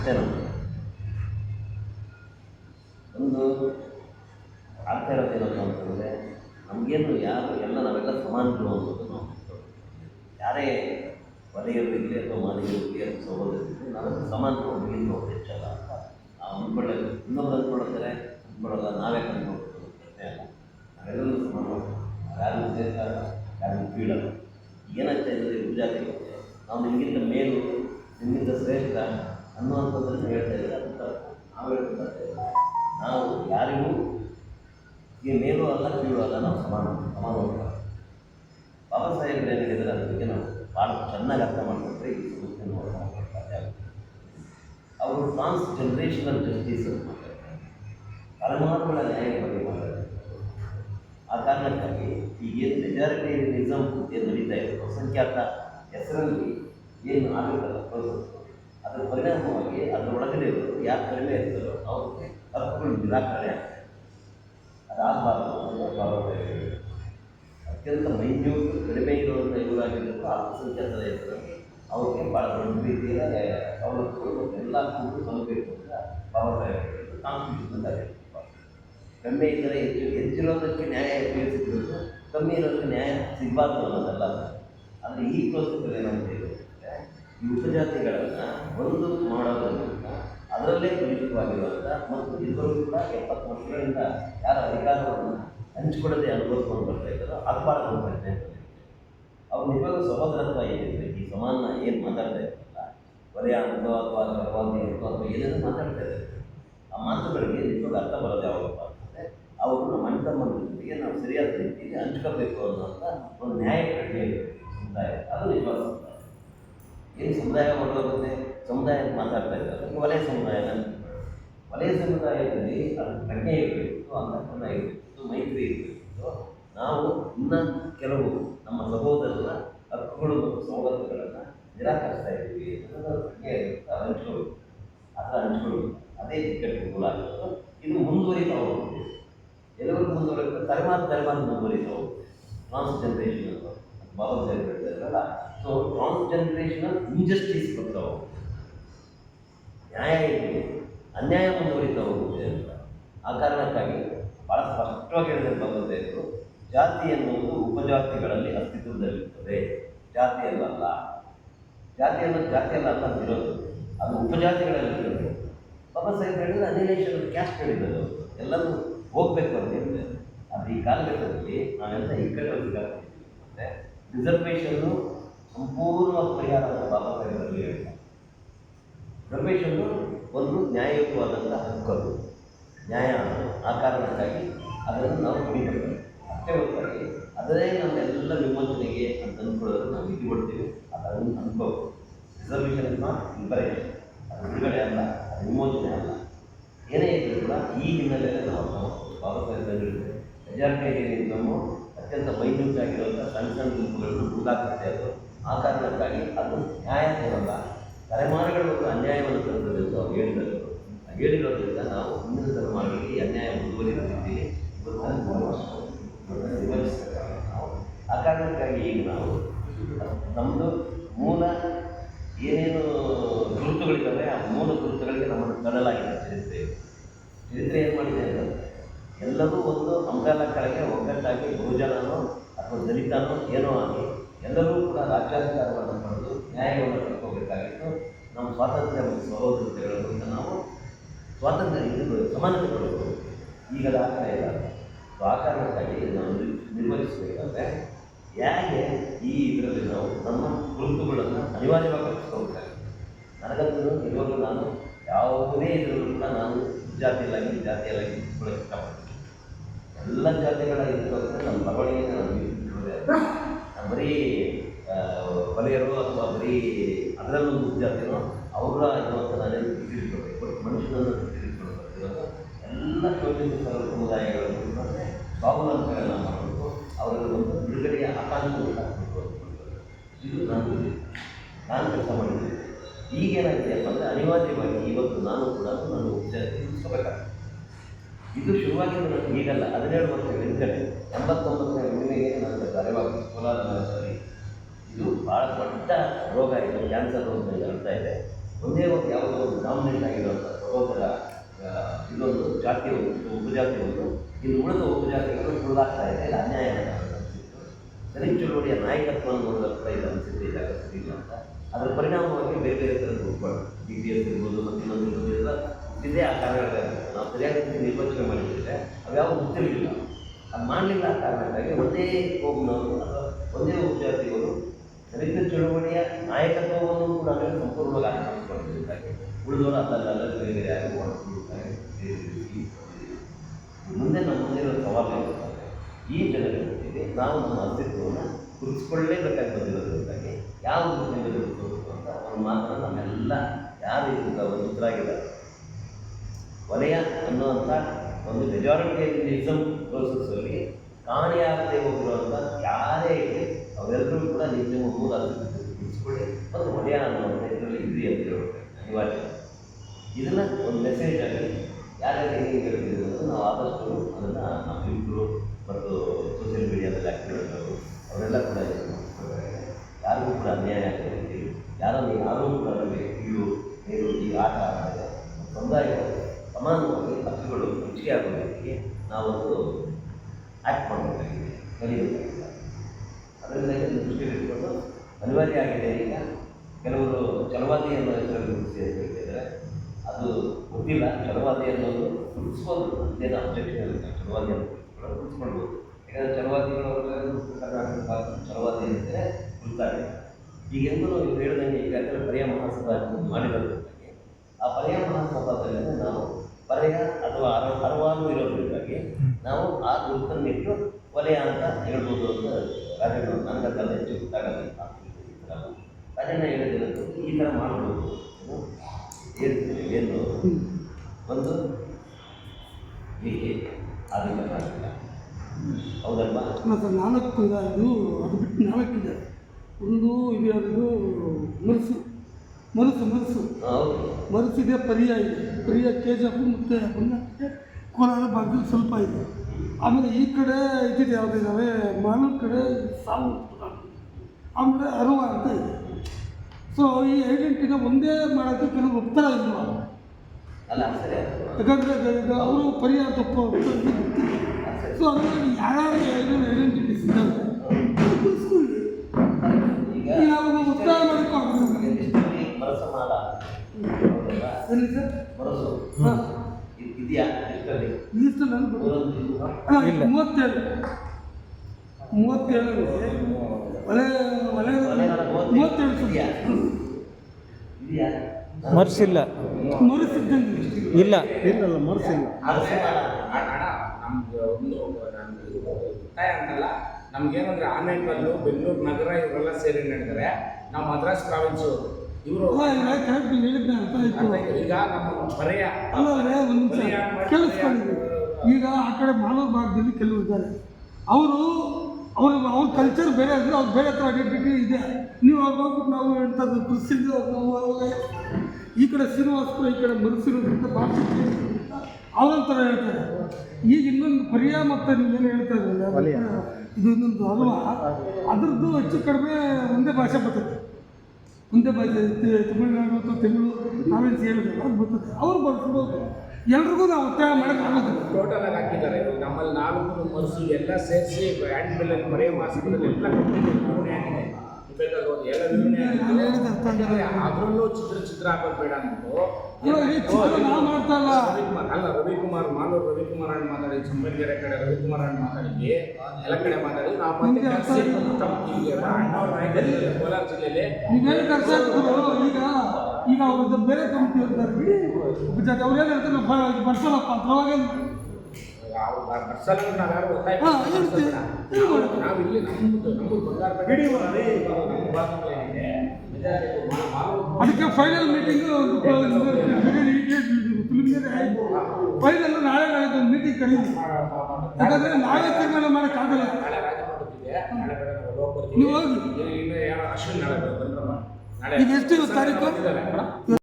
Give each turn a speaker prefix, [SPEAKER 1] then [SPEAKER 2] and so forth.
[SPEAKER 1] ಅಷ್ಟೇ ನಮ್ಮದು ಒಂದು ಆಗ್ತಾ ಇರೋದೇನಪ್ಪ ಅಂತಂದರೆ, ನಮಗೇನು ಯಾರು ಎಲ್ಲ ನಾವೆಲ್ಲ ಸಮಾನರು ಅನ್ನೋದು ನಾವು. ಯಾರೇ ಇರಲಿ ಅಥವಾ ಮಾನವರು ಇರಲಿ ಅಥವಾ ಸಹೋದರಿರಲಿ ನಾವೆಲ್ಲ ಸಮಾನರು ಒಬ್ಬರಿಗೆ ನಾವು ಹೆಚ್ಚಲ್ಲ. ಆ ಅಂದ್ಕೊಳ್ಳೆ ಇನ್ನೊಬ್ರು ಅಂದ್ಕೊಳ್ತಾರೆ ಅಂದ್ಕೊಳ್ಳಲ್ಲ ನಾವೇ ಕಂಡುಕೊಳ್ಬೋದು ಪ್ರಶ್ನೆ ಅಲ್ಲ ನಾವೆಲ್ಲರೂ ಸಮಾನ ಯಾರು ಸೇರ್ತಾರ ಯಾರು ಕೀಳಲ್ಲ ಏನಾಗ್ತಾ ಇದೆ ವಿಜಾತಿಗಳು ನಾವು ನಿಮಗಿಂತ ಮೇಲು ಅಲ್ಲ ಕೀಳು ಅಲ್ಲ ನಾವು ಸಮಾನ ಸಮಾನ ಬಾಬಾ ಸಾಹೇಬ್ ಏನು ಹೇಳಿದರೆ ಅದ್ರ ಬಗ್ಗೆ ನಾವು ಭಾಳ ಚೆನ್ನಾಗಿ ಅರ್ಥ ಮಾಡ್ಕೊಂಡ್ರೆ ಈ ಸಮಸ್ಯೆಯನ್ನು ಅರ್ಥ ಮಾಡ್ಕೊಂಡು ಸಾಧ್ಯ ಆಗುತ್ತೆ. ಅವರು ಟ್ರಾನ್ಸ್ ಜನರೇಷನಲ್ ಜಸ್ಟಿಸ್ ಅಂತ ಮಾತಾಡ್ತಾರೆ ತಲೆಮಾರುಗಳ ನ್ಯಾಯ ಬಗ್ಗೆ ಆ ಕಾರಣಕ್ಕಾಗಿ ಈ ಏನು ಮೆಜಾರಿಟೇರಿಯನಿಸಮ್ ಏನು ನಡೀತಾ ಇದೆ ಅಸಂಖ್ಯಾತ ಹೆಸರಲ್ಲಿ ಏನು ಆಗುತ್ತಲ್ಲ ಪ್ರೋಸೆಸ್ ಅದರ ಪರಿಣಾಮವಾಗಿ ಅದರ ಒಳಗಡೆ ಇರೋರು ಯಾರು ಕಡಿಮೆ ಇರ್ತಾರೋ ಅವ್ರಿಗೆ ಹಕ್ಕುಗಳು ನಿರಾಕರಣೆ ಆಗ್ತದೆ. ಅದಾಗಬಾರ್ದು. ಅತ್ಯಂತ ಮೈನ್ಯೂಟ್ ಕಡಿಮೆ ಇರುವಂಥ ಇವರಾಗಿರ್ಬೇಕು ಅಲ್ಪಸಂಖ್ಯಾತರ ಇದ್ದರು ಅವ್ರಿಗೆ ಭಾಳ ದೊಡ್ಡ ರೀತಿಯ ಸವಲತ್ತುಗಳು ಎಲ್ಲ ಕೂಡ ತಲುಪಬೇಕು ಅಂತ ಬಾಬಾ ಸಾಹೇಬ್ ಕಾನ್ಸ್ಟಿಟ್ಯೂಷನ್ ಕಮ್ಮಿ ಇದ್ದರೆ ಹೆಚ್ಚು, ಹೆಚ್ಚಿರೋದಕ್ಕೆ ನ್ಯಾಯ ಸಿಗಬೇಕು ಕಮ್ಮಿ ಇರೋದಕ್ಕೆ ನ್ಯಾಯ ಸಿಗಬಾರ್ದು ಅನ್ನೋದಲ್ಲ ಆದರೆ ಈ ಪ್ರಸ್ತುತ ಏನಂತ ಹೇಳಿದ್ರೆ, ಈ ಉಪಜಾತಿಗಳನ್ನು ಒಂದು ಮಾಡೋದ್ರಿಂದ ಅದರಲ್ಲೇ ಕಲುಷಿತವಾಗಿರುವಂಥ ಮತ್ತು ಇಬ್ಬರು ಕೂಡ ಎಪ್ಪತ್ತು ವರ್ಷಗಳಿಂದ ಯಾರ ಅಧಿಕಾರವನ್ನು ಹಂಚಿಕೊಳ್ಳದೆ ಅನುಭವಿಸ್ಕೊಂಡು ಬರ್ತಾ ಇದ್ದಾರೋ ಅದು ಭಾಳ ಬರ್ತಾ ಇದ್ದಾರೆ ಅವ್ರು ನಿಜವಾಗ್ಲೂ ಸಹೋದರತ್ವ ಏನಿದೆ? ಈ ಸಮಾನ ಏನು ಮಾತಾಡ್ತಾ ಇರ್ತಾರಲ್ಲ ವಲಯ ಅಂತೋ ಅಥವಾ ಪರವಾಗಿ ಅಂತೋ ಅಥವಾ ಏನೇನೋ ಮಾತಾಡ್ತಾ ಇದ್ದಾರೆ. ಆ ಮಾತುಗಳಿಗೆ ನಿಜವಾಗ್ಲೂ ಅರ್ಥ ಬರೋದು ಯಾವಾಗಪ್ಪ ಅಂತಂದರೆ, ಅವರು ನಮ್ಮ ಅಣ್ಣ ತಮ್ಮನ ಜೊತೆಗೆ ನಾವು ಸರಿಯಾದ ರೀತಿಯಲ್ಲಿ ಹಂಚ್ಕೋಬೇಕು ಅನ್ನೋಂಥ ಒಂದು ನ್ಯಾಯ ಪ್ರಜ್ಞೆ ಸಮುದಾಯ. ಅದು ನಿಜವಾದ ಸಮುದಾಯ. ಏನು ಸಮುದಾಯ ಹೊರಡೋಗುತ್ತೆ ಸಮುದಾಯ ಮಾತಾಡ್ತಾ ಇದ್ದಾರೆ. ವಲಯ ಸಮುದಾಯ. ವಲಯ ಸಮುದಾಯದಲ್ಲಿ ಅದು ಪ್ರಜ್ಞೆ ಇರಬೇಕು ಅಂತಃಕರಣ ಇರಬೇಕು ಮೈತ್ರಿ ಇರಬೇಕು. ನಾವು ಇನ್ನ ಕೆಲವು ನಮ್ಮ ಸಹೋದರರ ಹಕ್ಕುಗಳು ಮತ್ತು ಸವಲತ್ತುಗಳನ್ನು ನಿರಾಕರಿಸ್ತಾ ಇದ್ದೀವಿ ಅನ್ನೋದು ಪ್ರಜ್ಞೆ ಇರುತ್ತೆ ಅದು ಹಂಚ್ಕೊಳ್ಬೇಕು ಆ ಹಂಚ್ಕೊಳ್ಬೇಕು ಅದೇ ಇಕ್ಕಟ್ಟಿಗೆ ಮೂಲ ಆಗಿರೋದು ಇದು ಮುಂದುವರಿತಾ ಹೋಗುತ್ತೆ ಎಲ್ಲರಿಗೂ ಮುಂದುವರಿಯುತ್ತೆ ತಲೆಮಾರು ತಲೆಮಾರು ಮುಂದುವರಿತಾ ಹೋಗುತ್ತೆ ಟ್ರಾನ್ಸ್ ಜನ್ರೇಷನ್ ಅಂತ ಬಾಬಾ ಸಾಹೇಬ್ ಹೇಳ್ತಾರಲ್ಲ ಸೊ ಟ್ರಾನ್ಸ್ ಜನ್ರೇಷನಲ್ ಇಂಜಸ್ಟಿಸ್ ಬರ್ತಾ ಹೋಗುತ್ತೆ ನ್ಯಾಯ ಇದೆ. ಅನ್ಯಾಯ ಮುಂದುವರಿತಾ ಹೋಗುತ್ತೆ ಅಂತ. ಆ ಕಾರಣಕ್ಕಾಗಿ ಬಹಳ ಸ್ಪಷ್ಟವಾಗಿ ಹೇಳಿದ್ರೆ ಬಾಬಾ ಜಾತಿ ಎನ್ನುವುದು ಉಪಜಾತಿಗಳಲ್ಲಿ ಅಸ್ತಿತ್ವದಲ್ಲಿರ್ತದೆ. ಜಾತಿ ಅನ್ನೋದು ಜಾತಿಯಲ್ಲ ಅಲ್ಲ ಅಂತ ಇರೋದು ಅದು ಉಪಜಾತಿಗಳಲ್ಲಿ ಇರಬೇಕು ಬಾಬಾ ಸಾಹೇಬ್ ಹೇಳಿದ್ರೆ ಅನಿಲೇಷನ್ ಕ್ಯಾಸ್ಟ್ ಹೇಳಿದ್ದಾರೆ ಅವರು. ಎಲ್ಲರೂ ಹೋಗ್ಬೇಕು ಅಂತ ಹೇಳಿದ್ದಾರೆ. ಆದರೆ ಈ ಕಾಲಘಟ್ಟದಲ್ಲಿ ನಾವೆಲ್ಲ ಈ ಕಡೆ ಅಂದರೆ ರಿಸರ್ವೇಷನ್ನು ಸಂಪೂರ್ಣ ಪರಿಹಾರ ಅಂತ ಬಾಬಾ ಸಾಹೇಬರಲ್ಲಿ ಹೇಳ್ತಾರೆ ರಿಸರ್ವೇಷನ್ನು ಒಂದು ನ್ಯಾಯಯುತವಾದಂಥ ಹಕ್ಕು ಅದು ನ್ಯಾಯ. ಆ ಕಾರಣಕ್ಕಾಗಿ ಅದನ್ನು ನಾವು ಕುಡಿಬೇಕು. ಅಷ್ಟೇ ಹೊರತಾಗಿ ಅದರೇ ನಮ್ಮೆಲ್ಲ ವಿಮೋಚನೆಗೆ ಅಂತ ಅನ್ಕೊಳ್ಳೋದನ್ನು ನಾವು ಕೊಡ್ತೀವಿ ಅದನ್ನು ಅನ್ಕೋಬೇಕು ರಿಸರ್ವೇಷನ್ ಇಸ್ ನಾಟ್ ಲಿಬರೇಷನ್ ಅದು ಬಿಡುಗಡೆ ಅಲ್ಲ, ಅದು ವಿಮೋಚನೆ ಅಲ್ಲ. ಏನೇ ಇದ್ರೂ ಕೂಡ ಈ ಹಿನ್ನೆಲೆಯಲ್ಲಿ ನಾವು ಬಾಬಾ ಸಾಹೇಬ್ ಹೇಳಿದ್ರೆ ಮೆಜಾರಿಟೇರಿಯನಿಸಮು ಅತ್ಯಂತ ಮೈನ್ಯೂಟ್ ಆಗಿರುವಂಥ ಸಣ್ಣ ಸಣ್ಣ ಗುಂಪುಗಳನ್ನು ಹುಡುಗಾಕುತ್ತೆ ಅದು ಆ ಕಾರಣಕ್ಕಾಗಿ ಅದು ನ್ಯಾಯ ಕೊಡಲ್ಲ ತಲೆಮಾರುಗಳವರೆಗೂ ಅನ್ಯಾಯವನ್ನು ತರುತ್ತದೆ ಅಂತ ಅವ್ರು ಹೇಳಿದರು ಆ ಹೇಳಿರೋದ್ರಿಂದ ನಾವು ಮುಂದಿನ ತಲೆಮಾರುಗಳಿಗೆ ಅನ್ಯಾಯ ನಾವು ಆ ಕಾರಣಕ್ಕಾಗಿ ಈಗ ನಾವು ನಮ್ಮದು ಮೂಲ ಏನೇನು ಗುರುತುಗಳಿದ್ದಾವೆ, ಆ ಮೂಲ ಗುರುತುಗಳಿಗೆ ನಮ್ಮನ್ನು ತಳ್ಳಲಾಗಿದೆ ಚರಿತ್ರೆ ಚರಿತ್ರೆ ಏನು ಮಾಡಿದೆ ಅಂದರೆ, ಎಲ್ಲರೂ ಒಂದು ಅಂಗಾಲ ಕೆಳಗೆ ಒಗ್ಗಟ್ಟಾಗಿ ಬಹುಜನನೋ ಅಥವಾ ದಲಿತನೋ ಏನೋ ಆಗಿ ಎಲ್ಲರೂ ಕೂಡ ರಾಜ್ಯಾಧಿಕಾರವನ್ನು ಪಡೆದು ನ್ಯಾಯವನ್ನು ಸ್ವಾತಂತ್ರ್ಯ ಮತ್ತು ಸಹೋದರತೆಗಳನ್ನು ನಾವು ಸ್ವಾತಂತ್ರ್ಯ ಇದು ಸಮಾನತೆ ಕೊಡಬಹುದು ಈಗ ದಾಖಲೆ ಇಲ್ಲ. ಸೊ ಆ ಕಾರಣಕ್ಕಾಗಿ ನಾವು ನಿರ್- ನಿರ್ವಹಿಸಬೇಕಾದ್ರೆ ಹೇಗೆ ಈ ಇದರಲ್ಲಿ ನಾವು ನಮ್ಮ ಗುರುತುಗಳನ್ನು ಅನಿವಾರ್ಯವಾಗಿ ರಕ್ಷಿಸ್ಕೋಬೇಕಾಗುತ್ತೆ ನನಗಂತೂ ಇವಾಗಲೂ ನಾನು ಯಾವುದೇ ಇದರಲ್ಲೂ ಕೂಡ ನಾನು ಜಾತಿಯಲ್ಲಾಗಿ ಜಾತಿಯಲ್ಲಾಗಿ ಇಟ್ಕೊಳ್ಳೋಕೆ ಇಷ್ಟಪಡ್ತೀನಿ. ಎಲ್ಲ ಜಾತಿಗಳ ಇದ್ದರೆ ನಮ್ಮ ಬರವಣಿಗೆಯನ್ನು ನಾನು ಇಟ್ಕೊಳ್ಳೋದೇ ಬರೀ ಆ, ವಲಯರು ಅಥವಾ ಬರೀ ಅದರಲ್ಲೊಂದು ಜಾತಿನೋ ಅವರ ಇರುವಂಥ ತಿಳ್ಕೊಳ್ಬೇಕು ಬಟ್ ಮನುಷ್ಯನನ್ನು ತಿಳ್ಕೊಳ್ಬೇಕು ಇವಾಗ ಎಲ್ಲ ಶೋಷಿತ ಸಮುದಾಯಗಳನ್ನು ಅಂದರೆ ಸ್ವಾವಲಂಬನೆಗಳನ್ನು ಮಾಡಬೇಕು. ಅವರಲ್ಲಿ ಒಂದು ಬಿಡುಗಡೆಯ ಆಕಾಂಕ್ಷೆ ಉಂಟಾಗಬೇಕು ಇದು ನಾನು ನಾನು ಕೆಲಸ ಮಾಡಿದ್ದೇನೆ ಈಗೇನಾಗಿದೆಯಪ್ಪ ಅಂದರೆ ಅನಿವಾರ್ಯವಾಗಿ ಇವತ್ತು ನಾನು ಕೂಡ ನಾನು ಉಳಿಸ್ಕೋಬೇಕಾಗ್ತದೆ ಇದು ಶುರುವಾಗಿದ್ದು ಈಗಲ್ಲ. ಹದಿನೇಳು ವರ್ಷ ಹಿಂದೆ ಎಂಬತ್ತೊಂಬತ್ತನೇ ಹುಣ್ಣಿಮೆಗೆ ನನ್ನ ಕಾರ್ಯವಾಗಿ ಕೋಲಾರ ಇದು ಭಾಳ ದೊಡ್ಡ ರೋಗ ಇದು. ಕ್ಯಾನ್ಸರ್ ರೋಗ ಹೇಳ್ತಾ ಇದೆ. ಒಂದೇ ಒಂದು ಯಾವುದೋ ಒಂದು ಡಾಮಿನೇಟ್ ಆಗಿರುವಂಥ ಸಹೋದರ ಇನ್ನೊಂದು ಇದೊಂದು ಜಾತಿ ಒಂದು, ಉಪಜಾತಿ ಒಂದು. ಇನ್ನು ಉಳಿದ ಉಪಜಾತಿಗಳು ತುಳಿದಾಗ್ತಾ ಇದೆ, ಇಲ್ಲ ಅನ್ಯಾಯ ಸರಿ, ಚಳುವಳಿಯ ನಾಯಕತ್ವವನ್ನು ನೋಡಿದಾಗ ಕೂಡ ಇದು ಅನಿಸಿದೆ ಇಲ್ಲ ಅಂತ. ಅದರ ಪರಿಣಾಮವಾಗಿ ಬೇರೆ ಬೇರೆ ಥರದ ಗ್ರೂಪ್ಗಳು ಬಿ ಪಿ ಎಸ್ ಇರ್ಬೋದು, ಮತ್ತು ಇನ್ನೊಂದು ಇರ್ಬೋದು ಎಲ್ಲ ಇದೇ ಆ ಕಾರಣಗಳಾಗಿ ನಾವು ಸರಿಯಾದ ರೀತಿ ನಿರ್ವಚನೆ ಮಾಡಿದ್ರೆ ಅವ್ಯಾವ ಗೊತ್ತಿರಲಿಲ್ಲ ಅದು ಮಾಡಲಿಲ್ಲ ಆ ಕಾರಣಕ್ಕಾಗಿ ಒಂದೇ ಹೋಗಿ ಅಥವಾ ಒಂದೇ ಉಪಜಾತಿಯವರು ದಲಿತ ಚಳುವಳಿಯ ನಾಯಕತ್ವವನ್ನು ಕೂಡ ಅದರಲ್ಲಿ ಸಂಪೂರ್ಣವಾಗಿ ಉಳಿದವರು ಅಲ್ಲಲ್ಲ ಬೇರೆ ಬೇರೆ ಆಗಿ ರೀತಿ ಮುಂದೆ ನಮ್ಮ ಮುಂದೆ ಇರೋ ಸವಾಲು ಈ ಜನರ ಜೊತೆಗೆ ನಾವು ನಮ್ಮ ಅಸ್ತಿತ್ವವನ್ನು ಕುರಿಸ್ಕೊಳ್ಳೇಬೇಕಾಗಿ ಬಂದಿರೋದ್ರಿಂದಾಗಿ ಯಾವ ಮುಂದೆ ತೋರಿಸ್ತು ಅಂತ ಒಂದು ಮಾತ್ರ ನಮ್ಮೆಲ್ಲ ಯಾರು ಇದರಿಂದ ವಂಚಿತರಾಗಿದ್ದಾರೆ? ವಲಯ ಅನ್ನುವಂಥ ಒಂದು ಮೆಜಾರಿಟಿಯಲ್ಲಿಸಮ್ ಪ್ರೋಸೆಸ್ಸಲ್ಲಿ ಕಾಣೆಯಾಗದೆ ಹೋಗಿರುವಂಥ ಯಾರೇ ಇರಲಿ, ಅವರೆಲ್ಲರೂ ಕೂಡ ನಿಮ್ಮ ಮೂಲ ಅಸ್ತಿತ್ವಕ್ಕೆ ಗುರುತಿಸ್ಕೊಳ್ಳಿ ಅದು ಒಳ್ಳೆಯ ಅನ್ನೋ ಇದರಲ್ಲಿ ಇದ್ರಿ ಅಂತ ಹೇಳ್ಬೇಕು ಅನಿವಾರ್ಯ. ಇದನ್ನು ಒಂದು ಮೆಸೇಜ್ ಆಗಲಿ ಯಾರ್ಯಾರು ಹೇಗೆ ಹೇಳ್ತಿದ್ರು ನಾವು ಆದಷ್ಟು ಅದನ್ನು ಯುವಕರು ಮತ್ತು ಸೋಷಿಯಲ್ ಮೀಡಿಯಾದಲ್ಲಿ ಆ್ಯಕ್ಟಿವ್ ಇರೋರು ಅವರೆಲ್ಲ ಕೂಡ ಇದನ್ನು ಮಾಡ್ಕೊಳ್ತಾರೆ. ಯಾರಿಗೂ ಕೂಡ ಅನ್ಯಾಯ ಆಗದ ರೀತಿ ಯಾರನ್ನು ಯಾರೂ ಕೂಡ ನಮಗೆ ಕೀಳು ನೀರು ಈ ಆಟ ಆಡದೆ ಸಮುದಾಯಗಳು ಸಮಾನವಾಗಿ ಹಕ್ಕುಗಳು ಹೆಚ್ಚಿಗೆ ಆಗುವ ರೀತಿಗೆ ನಾವೊಂದು ಆ್ಯಕ್ಟ್ ಮಾಡಬೇಕಾಗಿದೆ ಕಲಿಯಬೇಕಾಗಿದೆ ಅದರಿಂದ ಇದನ್ನು ದೃಷ್ಟಿಯಲ್ಲಿಟ್ಕೊಂಡು ಅನಿವಾರ್ಯ ಆಗಿದೆ ಈಗ. ಕೆಲವರು ಚಲವಾದಿ ಅನ್ನೋ ಹೆಸರಲ್ಲಿ ಹೇಳ್ತಿದ್ದಾರೆ. ಅದು ಗೊತ್ತಿಲ್ಲ. ಚಲವಾದಿ ಅನ್ನೋದು ಗುರುತಿಸ್ಬೋದು ಅದೇನು ಅಬ್ಜೆಕ್ಷನ್ ಇಲ್ಲ ಚಲವಾದಿ ಅಂತ ಉಳಿಸ್ಕೊಳ್ಬೋದು ಯಾಕಂದರೆ ಚಲವಾದಿ ಭಾರತ ಛಲವಾದಿ ಅಂತಲೇ ಗುರುತಾರೆ ಈಗ ಎಂದೂ ನೀವು ಹೇಳ್ದಂಗೆ ಈಗಾಗಲೇ ಪರ್ಯಾಯ ಮಹಾಸಭಾ ಮಾಡಿರೋದ್ರಿಂದಾಗಿ ಆ ಪರ್ಯ ಮಹಾಸಭಾದಲ್ಲಿ ನಾವು ಪರ್ಯ ಅಥವಾ ಅರ ಹರವಾರು ಇರೋದ್ರಿಂದಾಗಿ ನಾವು ಆ ಗುರುತನ್ನಿಟ್ಟು ವಲಯ ಅಂತ ಹೇಳ್ಬೋದು ಅಂತ ರಾಜಣ್ಣ ನನಗದಲ್ಲ ಹೆಚ್ಚು ಗೊತ್ತಾಗಲ್ಲ. ರಾಜಣ್ಣ ಹೇಳಿದ್ರು ಈ ಥರ ಮಾಡ್ಬೋದು ಏನು? ಹೇಳ್ತೀನಿ ಏನು? ಒಂದು ಹೀಗೆ ಆದಿಕ ನಾಟಕ ಹೌದಲ್ವಾ?
[SPEAKER 2] ಸರ್ ನಾಲ್ಕು ಇದೆ ಅದು ಬಿಟ್ಟು ನಾಲ್ಕಿದೆ ಒಂದು ಇದು ಯಾವುದು ಮರುಸು ಮರುಸು. ಮನಸು
[SPEAKER 1] ಹೌದು.
[SPEAKER 2] ಮರುಸಿದೆ ಪರಿಯ ಇದೆ. ಪರಿಯ ಕೆ ಜಿ ಎಫ್ ಮತ್ತು ಹೊನ್ನಾಟಿಗೆ ಕೋಲಾರ ಭಾಗದಲ್ಲಿ ಸ್ವಲ್ಪ ಇದೆ. ಆಮೇಲೆ ಈ ಕಡೆ ಇದಿದೆ ಯಾವುದಿದ್ದಾವೆ ಮಾನವ ಕಡೆ ಸಾವು. ಆಮೇಲೆ ಅರುವ ಅಂತ ಇದೆ. ಸೊ ಈ ಐಡೆಂಟಿನ ಒಂದೇ ಮಾಡೋದು ಕೆಲವು ಒಪ್ತಾರ ಇಲ್ಲ ಯಾಕಂದರೆ ಈಗ ಅವರು ಪರಿಹಾರ ತಪ್ಪ ಸೊ ಅದರಲ್ಲಿ ಯಾರ್ಯಾರು ಏನೇನು
[SPEAKER 1] ಐಡೆಂಟಿಟಿ
[SPEAKER 2] ಸಿಗಲ್ಲ ನಾವು ಒತ್ತಾಯ
[SPEAKER 1] ಇದ್- ಇದು
[SPEAKER 2] ಅಲ್ಲ, ಮೂವತ್ತೇಳು ಮೂವತ್ತೇಳು ಒಲೆ
[SPEAKER 3] ಮರ್ಸಿಲ್ಲ. ಇಲ್ಲ.
[SPEAKER 2] ಇಲ್ಲಲ್ಲ ಮರುಸಿಲ್ಲ.
[SPEAKER 4] ಅಂತಲ್ಲ ನಮ್ಗೇನಂದ್ರೆ ಆನೇಕಲ್ಲು ಬೆಂಗಳೂರು ನಗರ ಇವರೆಲ್ಲ ಸೇರಿ ನಡೆದರೆ ನಾವು ಮದ್ರಾಸ್ ಪ್ರಾವಿನ್ಸ್ ಇವರು
[SPEAKER 2] ಈಗ
[SPEAKER 4] ನಮ್ಮ ಬರೆಯ
[SPEAKER 2] ಈಗ ಆ ಕಡೆ ಮಾನವ ಭಾಗದಲ್ಲಿ ಕೆಲವು ಇದ್ದಾರೆ. ಅವರು ಅವರು ಅವ್ರ ಕಲ್ಚರ್ ಬೇರೆ ಅಂದರೆ ಅವ್ರು ಬೇರೆ ಥರ ಐಡೆಂಟಿಟಿ ಇದೆ. ನೀವು ಅವ್ರು ಹೋಗ್ಬಿಟ್ಟು ನಾವು ಎಂಥದ್ದು ನಾವು ಈ ಕಡೆ ಶ್ರೀನಿವಾಸಪುರ ಈ ಕಡೆ ಮರುಸಿರೋದ್ರಿಂದ ಭಾಷೆ ಅವರೊಂಥರ ಹೇಳ್ತಾರೆ. ಈಗ ಇನ್ನೊಂದು ಪರ್ಯಾಯ ಮತ್ತು ಏನು ಹೇಳ್ತಾ ಇದ್ದಾರೆ ಇದು ಇನ್ನೊಂದು ಅಲ್ವಾ? ಅದ್ರದ್ದು ಹೆಚ್ಚು ಕಡಿಮೆ ಒಂದೇ ಭಾಷೆ ಬರ್ತದೆ. ಒಂದೇ ಭಾಷೆ ತಮಿಳುನಾಡು ಅಥವಾ ತಮಿಳು ನಾವೇನು ಹೇಳಿದ್ರೆ ಅದು ಬರ್ತದೆ ಅವ್ರು ಬರ್ಸ್ಬೋದು. ಎಲ್ರಿಗೂ ನಾವು ಒತ್ತಾಯ ಮಾಡೋಕ್ಕಾಗೋದಿಲ್ಲ
[SPEAKER 4] ಟೋಟಲ್ ಆಗಿ ಹಾಕಿದ್ದಾರೆ ನಮ್ಮಲ್ಲಿ ನಾಲ್ಕು ಮರ್ಸು ಎಲ್ಲ ಸೇರಿಸಿ ಹ್ಯಾಂಡ್ ಬಿಲ್ಲಲ್ಲಿ ಬರೆಯ ಮಾಸಿಕದಲ್ಲಿ ಎಲ್ಲ ಕಟ್ಟಿದ್ದೀವಿ. ವಿವರಣೆ ಆಗಿದೆ. ಬೇಕಾದ್ರೆ ಹೋಗಿ ಎಲ್ಲ ವಿವರಣೆ ಆಗಿದೆ. ಅದರಲ್ಲೂ ಚಿತ್ರ ಚಿತ್ರ ಹಾಕೋದು ಬೇಡ ಅಂತ ಅಲ್ಲ ರವಿಕುಮಾರ್ ಮಾಲೂರು ರವಿಕುಮಾರ್ ಅಣ್ಣ ಮಾತಾಡಿ ಚಂಬಲ್ಗೆರೆ ಕಡೆ ರವಿಕುಮಾರ್ ಅಣ್ಣ ಮಾತಾಡಿದ್ವಿ. ಎಲ್ಲ ಕಡೆ ಮಾತಾಡಿ ನಾವು ಮತ್ತೆ ಅಣ್ಣವ್ರ ನಾಯಕರಲ್ಲಿ ಕೋಲಾರ ಜಿಲ್ಲೆಯಲ್ಲಿ.
[SPEAKER 2] ಈಗ ಈಗ ಅವ್ರದ್ದು ಬೇರೆ ಕಂಪ್ನಿ ಇರ್ತಾರೆ. ಬಿಡಿ ಅವ್ರು ಏನು ಹೇಳ್ತಾರೆ? ಬರ್ಸಲ್ಲಪ್ಪ ಅಂತ ಅದಕ್ಕೆ ಫೈನಲ್ ಮೀಟಿಂಗು ಫೈನಲ್ ನಾಳೆ ನಾಳೆ ಒಂದು ಮೀಟಿಂಗ್ ಕರೀಲಿ ಯಾಕಂದ್ರೆ ನಾವೇ ತೀರ್ಮಾನ ಮಾಡೋಕ್ಕಾಗಲ್ಲ
[SPEAKER 4] ನಾವು ಹೋಗಿ.
[SPEAKER 2] ನೀವು ಎಷ್ಟು ತಾರೀಕು.